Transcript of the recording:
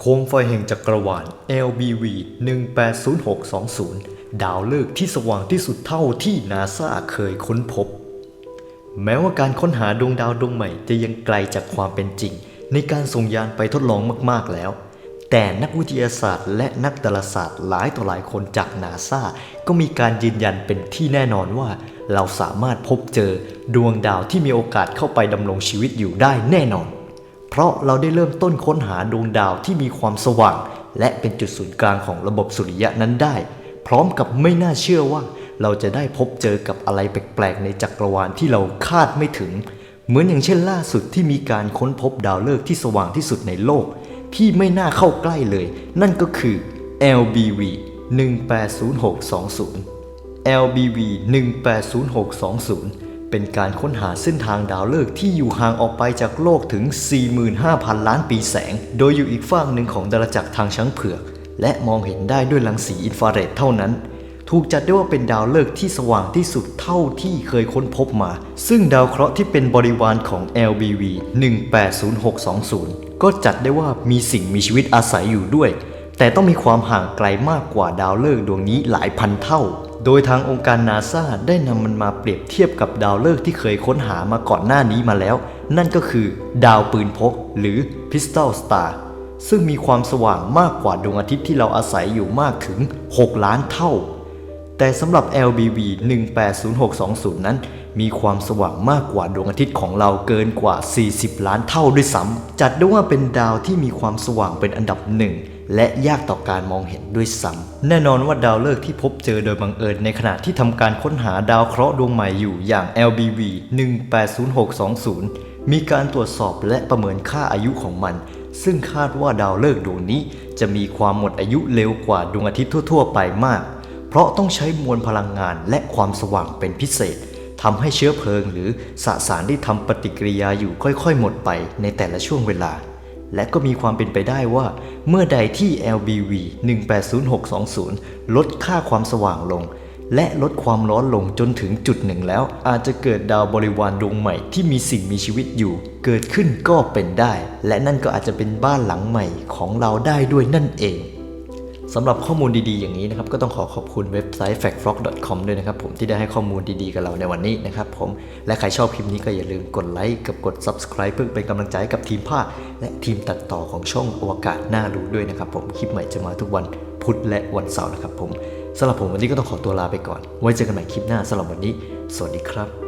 โคมไฟแห่งจักรวาล LBV 180620 ดาวฤกษ์ที่สว่างที่สุดเท่าที่นาซาเคยค้นพบ แม้ว่าการค้นหาดวงดาวดวงใหม่จะยังไกลจากความเป็นจริง ในการส่งยานไปทดลองมาก ๆ แล้ว แต่นักวิทยาศาสตร์และนักดาราศาสตร์หลายต่อหลายคนจากนาซาก็มีการยืนยันเป็นที่แน่นอนว่า เราสามารถพบเจอดวงดาวที่มีโอกาสเข้าไปดำรงชีวิตอยู่ได้แน่นอน เพราะเราได้เริ่มต้นค้นหาดวงดาวที่มีความสว่าง และเป็นจุดศูนย์กลางของระบบสุริยะนั้นได้ พร้อมกับไม่น่าเชื่อว่า เราจะได้พบเจอกับอะไรแปลกๆ ในจักรวาลที่เราคาดไม่ถึง เหมือนอย่างเช่นล่าสุดที่มีการค้นพบดาวฤกษ์ที่สว่างที่สุดในโลก ที่ไม่น่าเข้าใกล้เลย นั่นก็คือ LBV 180620 LBV 180620 เป็นการค้นหาเส้นทางดาวฤกษ์ที่อยู่ห่างออกไปจากโลกถึง 45,000 ล้านปีแสง โดยอยู่อีกฝั่งหนึ่งของดาราจักรทางช้างเผือก และมองเห็นได้ด้วยรังสีอินฟราเรดเท่านั้น ถูกจัดได้ว่าเป็นดาวฤกษ์ที่สว่างที่สุดเท่าที่เคยค้นพบมา ซึ่งดาวเคราะห์ที่เป็นบริวารของ LBV 180620 ก็จัดได้ว่ามีสิ่งมีชีวิตอาศัยอยู่ด้วย แต่ต้องมีความห่างไกลมากกว่าดาวฤกษ์ดวงนี้หลายพันเท่า โดยทางองค์การนาซาได้นำมันมาเปรียบเทียบกับดาวฤกษ์ที่เคยค้นหามาก่อนหน้านี้มาแล้ว นั่นก็คือดาวปืนพก หรือ Pistol Star ซึ่งมีความสว่างมากกว่าดวงอาทิตย์ที่เราอาศัยอยู่มากถึง 6 ล้านเท่า แต่สำหรับ LBV 180620 นั้น มีความสว่างมากกว่าดวงอาทิตย์ของเราเกินกว่า 40 ล้านเท่าด้วยซ้ำจัดได้ว่าเป็นดาวที่มีความสว่างเป็นอันดับหนึ่ง และยากต่อการมองเห็นด้วยซ้ำแน่นอนว่าดาวฤกษ์ที่พบเจอโดยบังเอิญในขณะที่ทำการค้นหาดาวเคราะห์ดวงใหม่อยู่อย่าง LBV 180620 มีการตรวจสอบและประเมินค่าอายุของมัน ซึ่งคาดว่าดาวฤกษ์ดวงนี้จะมีความหมดอายุเร็วกว่าดวงอาทิตย์ทั่ว ๆ ไปมาก เพราะต้องใช้มวลพลังงานและความสว่างเป็นพิเศษทำให้เชื้อเพลิงหรือสสารที่ทำปฏิกิริยาอยู่ค่อย ๆ หมดไปในแต่ละช่วงเวลา และก็มีความเป็นไปได้ว่า เมื่อใดที่ LBV 180620 ลดค่าความสว่างลง และลดความร้อนลงจนถึงจุดหนึ่งแล้ว อาจจะเกิดดาวบริวารดวงใหม่ที่มีสิ่งมีชีวิตอยู่ เกิดขึ้นก็เป็นได้ และนั่นก็อาจจะเป็นบ้านหลังใหม่ของเราได้ด้วยนั่นเอง สำหรับข้อมูลดีๆอย่างนี้นะครับก็ต้องขอขอบคุณเว็บไซต์ factfrog.com ด้วยนะครับผมที่ได้ให้ข้อมูลดีๆกับเราในวันนี้นะครับผมและใครชอบคลิปนี้ก็อย่าลืมกดไลค์กับกด subscribe เพื่อเป็นกำลังใจให้กับทีมภาคและทีมตัดต่อของช่องอวกาศน่ารู้ด้วยนะครับผมคลิปใหม่จะมาทุกวันพุธและวันเสาร์นะครับผมสำหรับผมวันนี้ก็ต้องขอตัวลาไปก่อน ไว้เจอกันใหม่คลิปหน้าสำหรับวันนี้ สวัสดีครับ